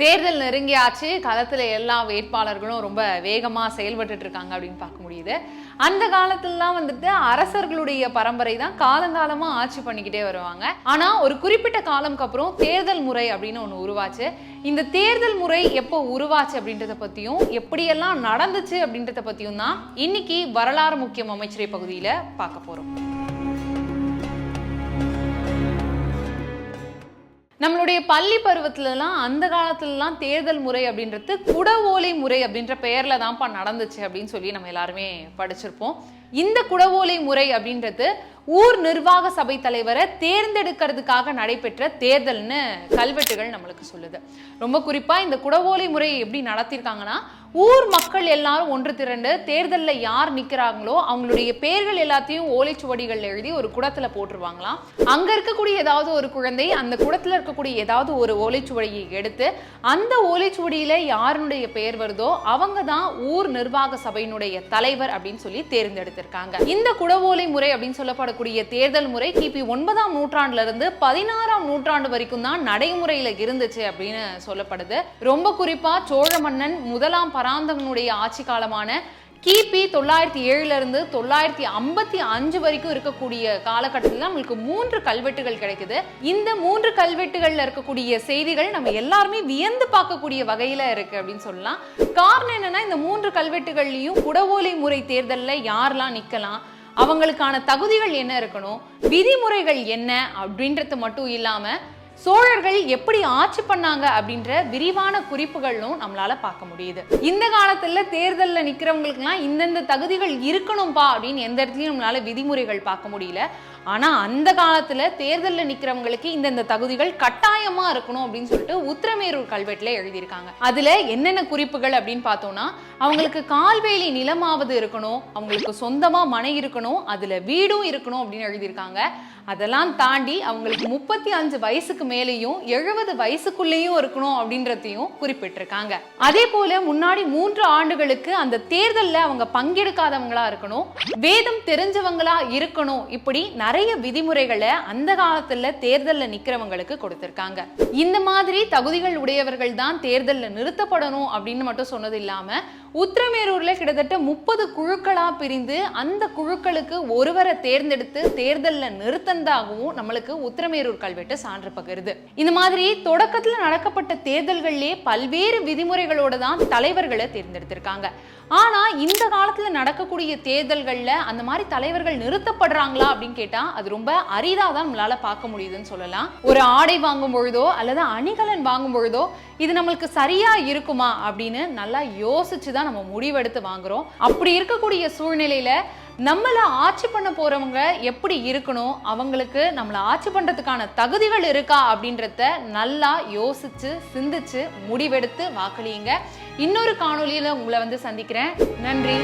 தேர்தல் நெருங்கியாச்சு. களத்துல எல்லா வேட்பாளர்களும் ரொம்ப வேகமா செயல்பட்டுட்டு இருக்காங்க அப்படின்னு பார்க்க முடியுது. அந்த காலத்துலலாம் வந்துட்டு அரசர்களுடைய பரம்பரை தான் காலங்காலமா ஆட்சி பண்ணிக்கிட்டே வருவாங்க. ஆனா ஒரு குறிப்பிட்ட காலம்க்கு அப்புறம் தேர்தல் முறை அப்படின்னு ஒன்று உருவாச்சு. இந்த தேர்தல் முறை எப்போ உருவாச்சு அப்படின்றத பத்தியும் எப்படியெல்லாம் நடந்துச்சு அப்படின்றத பத்தியும் தான் இன்னைக்கு வரலாறு முக்கியம் அமைச்சரை பகுதியில பார்க்க போறோம். நம்மளுடைய பள்ளி பருவத்துலலாம் அந்த காலத்துலலாம் தேர்தல் முறை அப்படின்றது குடவோலை முறை அப்படின்ற பெயர்ல தான்ப்பா நடந்துச்சு அப்படின்னு சொல்லி நம்ம எல்லாருமே படிச்சிருப்போம். இந்த குடவோலை முறை அப்படின்றது ஊர் நிர்வாக சபை தலைவரை தேர்ந்தெடுக்கிறதுக்காக நடைபெற்ற தேர்தல்னு கல்வெட்டுகள் நம்மளுக்கு சொல்லுது. ரொம்ப குறிப்பா இந்த குடவோலை முறை எப்படி நடத்தியிருக்காங்கன்னா ஊர் மக்கள் எல்லாரும் ஒன்று திரண்டு தேர்தலில் யார் நிற்கிறாங்களோ அவங்களுடைய பேர்கள் எல்லாத்தையும் ஓலைச்சுவடிகள் எழுதி ஒரு குடத்துல போட்டுருவாங்களாம். அங்க இருக்கக்கூடிய ஏதாவது ஒரு குழந்தை அந்த குடத்துல இருக்கக்கூடிய ஏதாவது ஒரு ஓலைச்சுவடியை எடுத்து அந்த ஓலைச்சுவடியில யாருடைய பெயர் வருதோ அவங்க தான் ஊர் நிர்வாக சபையினுடைய தலைவர் அப்படின்னு சொல்லி தேர்ந்தெடுத்திருக்காங்க. இந்த குடவோலை முறை அப்படின்னு சொல்லப்படக்கூடிய தேர்தல் முறை கிபி ஒன்பதாம் நூற்றாண்டுல இருந்து பதினாறாம் நூற்றாண்டு வரைக்கும் தான் நடைமுறையில இருந்துச்சு அப்படின்னு சொல்லப்படுது. ரொம்ப குறிப்பா சோழ மன்னன் முதலாம் பராந்தகனுடைய ஆட்சி காலமான கிபி தொள்ளாயிரத்தி ஏழுல இருந்து தொள்ளாயிரத்தி ஐம்பத்தி அஞ்சு வரைக்கும் இருக்கக்கூடிய காலகட்டத்தில் நம்மளுக்கு மூன்று கல்வெட்டுகள் கிடைக்குது. இந்த மூன்று கல்வெட்டுகள்ல இருக்கக்கூடிய செய்திகள் நம்ம எல்லாருமே வியந்து பார்க்கக்கூடிய வகையில இருக்கு அப்படின்னு சொல்லலாம். காரணம் என்னன்னா இந்த மூன்று கல்வெட்டுகள்லயும் குடவோலை முறை தேர்தல்ல யாரெல்லாம் நிக்கலாம்? அவங்களுக்கான தகுதிகள் என்ன இருக்கணும்? விதிமுறைகள் என்ன அப்படின்றது மட்டும் இல்லாம சோழர்கள் எப்படி ஆட்சி பண்ணாங்க அப்படின்ற விரிவான குறிப்புகளும் நம்மளால பார்க்க முடியுது. இந்த காலத்துல தேர்தல்ல நிற்கிறவங்களுக்குலாம் இந்தந்த தகுதிகள் இருக்கணும்பா அப்படின்னு எந்த இடத்துலயும் நம்மளால விதிமுறைகள் பார்க்க முடியல. ஆனா அந்த காலத்துல தேர்தலில் நிக்கிறவங்களுக்கு இந்தந்த தகுதிகள் கட்டாயமா இருக்கணும் அப்படின்னு சொல்லிட்டு உத்திரமேரூர் கல்வெட்டுல எழுதியிருக்காங்க. அதுல என்னென்ன குறிப்புகள் அப்படின்னு பார்த்தோம்னா அவங்களுக்கு கால்வேலி நிலமாவது இருக்கணும் அவங்களுக்கு சொந்தமா மனை இருக்கணும் அதுல வீடும் இருக்கணும் அப்படின்னு எழுதியிருக்காங்க. அதெல்லாம் தாண்டி அவங்களுக்கு முப்பத்தி அஞ்சு வயசுக்கு மேலேயும் எழுபது வயசுக்குள்ளேயும் இருக்கணும் அப்படின்றதையும் குறிப்பிட்டிருக்காங்க. அதே போல முன்னாடி மூன்று ஆண்டுகளுக்கு அந்த தேர்தலில் அவங்க பங்கெடுக்காதவங்களா இருக்கணும் வேதம் தெரிஞ்சவங்களா இருக்கணும் இப்படி நிறைய விதிமுறைகளை அந்த காலத்துல தேர்தலில் நிக்கிறவங்களுக்கு கொடுத்திருக்காங்க. இந்த மாதிரி தகுதிகள் உடையவர்கள் தான் தேர்தலில் நிறுத்தப்படணும் அப்படின்னு மட்டும் சொன்னது இல்லாம உத்திரமேரூர்ல கிட்டத்தட்ட முப்பது குழுக்களா பிரிந்து அந்த குழுக்களுக்கு ஒருவரை தேர்ந்தெடுத்து தேர்தல்ல நிறுத்தந்தாகவும் நம்மளுக்கு உத்திரமேரூர் கல்வெட்டு சான்று வருது இந்த மாதிரி தொடக்கத்துல நடக்கப்பட்ட தேர்தல்கள்லயே பல்வேறு விதிமுறைகளோட தான் தலைவர்களை தேர்ந்தெடுத்திருக்காங்க. ஆனா இந்த காலத்துல நடக்கக்கூடிய தேர்தல்கள்ல அந்த மாதிரி தலைவர்கள் நிறுத்தப்படுறாங்களா அப்படின்னு கேட்டா அது ரொம்ப அரிதா தான் நம்மளால பார்க்க முடியுதுன்னு சொல்லலாம். ஒரு ஆடை வாங்கும் பொழுதோ அல்லது அணிகலன் வாங்கும் பொழுதோ இது நம்மளுக்கு சரியா இருக்குமா அப்படின்னு நல்லா யோசிச்சு தான் நம்ம முடிவெடுத்து வாங்குறோம். அப்படி இருக்கக்கூடிய சூழ்நிலையில நம்மளை ஆட்சி பண்ண போறவங்க எப்படி இருக்கணும்? அவங்களுக்கு நம்மளை ஆட்சி பண்றதுக்கான தகுதிகள் இருக்கா? அப்படின்றத நல்லா யோசிச்சு சிந்திச்சு முடிவெடுத்து வாக்களியுங்க. இன்னொரு காணொலியில் உங்களை வந்து சந்திக்கிறேன். நன்றி.